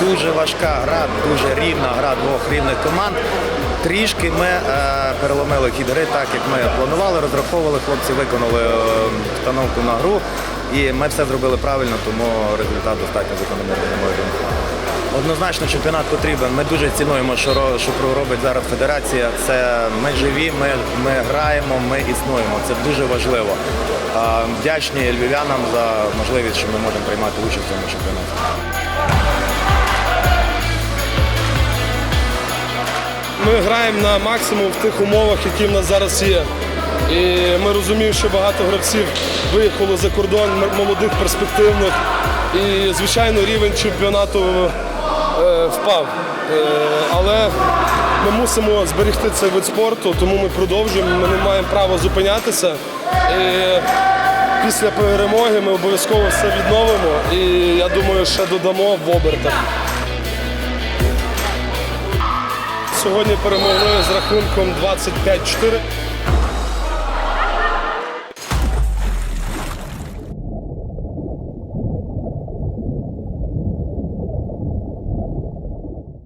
дуже важка гра, дуже рівна гра двох рівних команд. Трішки ми е, переломили хід гри так, як ми планували, розраховували, хлопці виконали е, встановку на гру. І ми все зробили правильно, тому результат достатньо закономірний, на мою думку. Однозначно чемпіонат потрібен. Ми дуже цінуємо, що, що робить зараз федерація. Це ми живі, ми, ми граємо, ми існуємо. Це дуже важливо. Вдячні львів'янам за можливість, що ми можемо приймати участь в цьому чемпіонаті. Граємо на максимум в тих умовах, які в нас зараз є. І ми розуміємо, що багато гравців виїхало за кордон, молодих, перспективних. І, звичайно, рівень чемпіонату е, впав. Е, але ми мусимо зберегти цей вид спорту, тому ми продовжуємо, ми не маємо права зупинятися. І після перемоги ми обов'язково все відновимо. І я думаю, ще додамо в обертах. Сьогодні перемогли з рахунком 25-4.